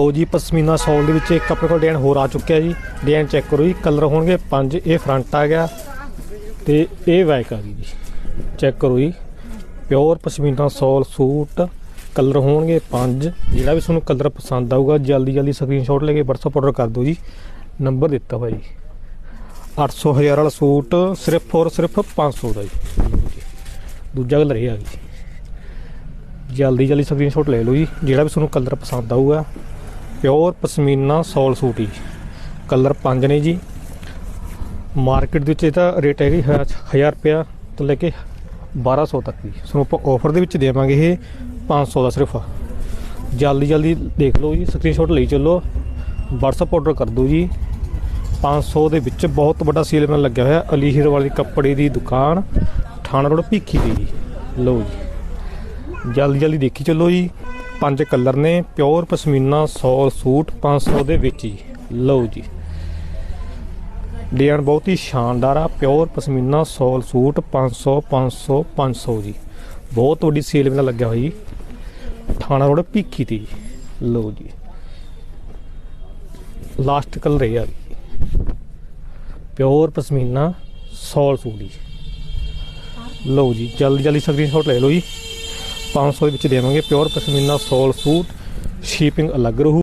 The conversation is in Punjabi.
ਲਓ ਜੀ, ਪਸ਼ਮੀਨਾ ਸੌਲ ਦੇ ਵਿੱਚ ਇੱਕ ਆਪਣੇ ਕੋਲ ਡਿਜ਼ਾਈਨ ਹੋਰ ਆ ਚੁੱਕਿਆ ਜੀ। ਡਿਜ਼ਾਈਨ ਚੈੱਕ ਕਰੋ ਜੀ, ਕਲਰ ਹੋਣਗੇ ਪੰਜ, ਇਹ ਫਰੰਟ ਆ ਗਿਆ ਤੇ ਇਹ ਬੈਕ ਆ ਗਈ ਜੀ। ਚੈੱਕ ਕਰੋ ਜੀ, pure pashmina shawl suit, colour ਹੋਣਗੇ ਪੰਜ। ਜਿਹੜਾ ਵੀ ਤੁਹਾਨੂੰ ਕਲਰ ਪਸੰਦ ਆਊਗਾ, ਜਲਦੀ ਜਲਦੀ ਸਕਰੀਨਸ਼ਾਟ ਲੈ ਕੇ WhatsApp ਆਰਡਰ ਕਰ ਦਿਓ ਜੀ। ਨੰਬਰ ਦਿੱਤਾ ਹੋਇਆ ਜੀ। 800 ਹਜ਼ਾਰ ਵਾਲਾ ਸੂਟ ਸਿਰਫ ਔਰ ਸਿਰਫ 500 ਦਾ ਜੀ। ਦੂਜਾ ਕਲਰ ਇਹ ਆ ਗਿਆ ਜੀ। ਜਲਦੀ ਜਲਦੀ ਸਕਰੀਨਸ਼ਾਟ ਲੈ ਲਓ ਜੀ। ਜਿਹੜਾ ਵੀ ਤੁਹਾਨੂੰ ਕਲਰ ਪਸੰਦ ਆਊਗਾ ਪਿਓਰ ਪਸ਼ਮੀਨਾ ਸੌਲ ਸੂਟ ਜੀ ਕਲਰ ਪੰਜ ਨੇ ਜੀ। ਮਾਰਕੀਟ ਦੇ ਵਿੱਚ ਇਹਦਾ ਰੇਟ ਹੈਗੀ 1000 ਰੁਪਿਆ ਤੋਂ ਲੈ ਕੇ 1200 ਤੱਕ ਜੀ। ਸੋ ਆਪਾਂ ਆਫਰ ਦੇ ਵਿੱਚ ਦੇਵਾਂਗੇ ਇਹ 500 ਦਾ ਸਿਰਫ। ਜਲਦੀ ਜਲਦੀ ਦੇਖ ਲਓ ਜੀ ਸਕਰੀਨਸ਼ਾਟ ਲਈ ਚੱਲੋ। WhatsApp ਆਰਡਰ ਕਰ ਦਿਓ ਜੀ। 500 ਦੇ ਵਿੱਚ ਬਹੁਤ ਵੱਡਾ ਸੇਲ ਮੈਨ ਲੱਗਿਆ ਹੋਇਆ। ਅਲੀ ਅਲੀਹੀਰ ਵਾਲੀ ਕੱਪੜੇ ਦੀ ਦੁਕਾਨ, ਥਾਣਾ ਰੋਡ ਭੀਖੀ ਦੀ ਜੀ। ਲਓ ਜੀ। ਜਲਦੀ ਜਲਦੀ ਦੇਖੀ ਚੱਲੋ ਜੀ। ਪੰਜ ਕਲਰ ਨੇ, ਪਿਓਰ ਪਸ਼ਮੀਨਾ ਸੌਲ ਸੂਟ 500 ਦੇ ਵਿੱਚ ਜੀ ਲਓ ਜੀ। ਡਿਜ਼ਾਈਨ ਬਹੁਤ ਹੀ ਸ਼ਾਨਦਾਰ ਆ, ਪਿਓਰ ਪਸ਼ਮੀਨਾ ਸੌਲ ਸੂਟ 500 500 500 ਜੀ। ਬਹੁਤ ਵੱਡੀ ਸੇਲ ਮੇਲਾ ਲੱਗਿਆ ਹੋਇਆ ਜੀ। ਥਾਣਾ ਰੋਡ ਭੀਖੀ 'ਤੇ ਜੀ। ਲਓ ਜੀ। ਲਾਸਟ ਕਲਰ ਇਹ ਆ ਪਿਓਰ ਪਸ਼ਮੀਨਾ ਸੌਲ ਸੂਟ ਜੀ। ਲਓ ਜੀ ਜਲਦੀ ਜਲਦੀ ਸਕਰੀਨਸ਼ਾਟ ਲੈ ਲਓ ਜੀ। 500 ਦੇ ਵਿੱਚ ਦੇਵਾਂਗੇ। Pure pashmina shawl suit shipping ਅਲੱਗ ਰਹੂ।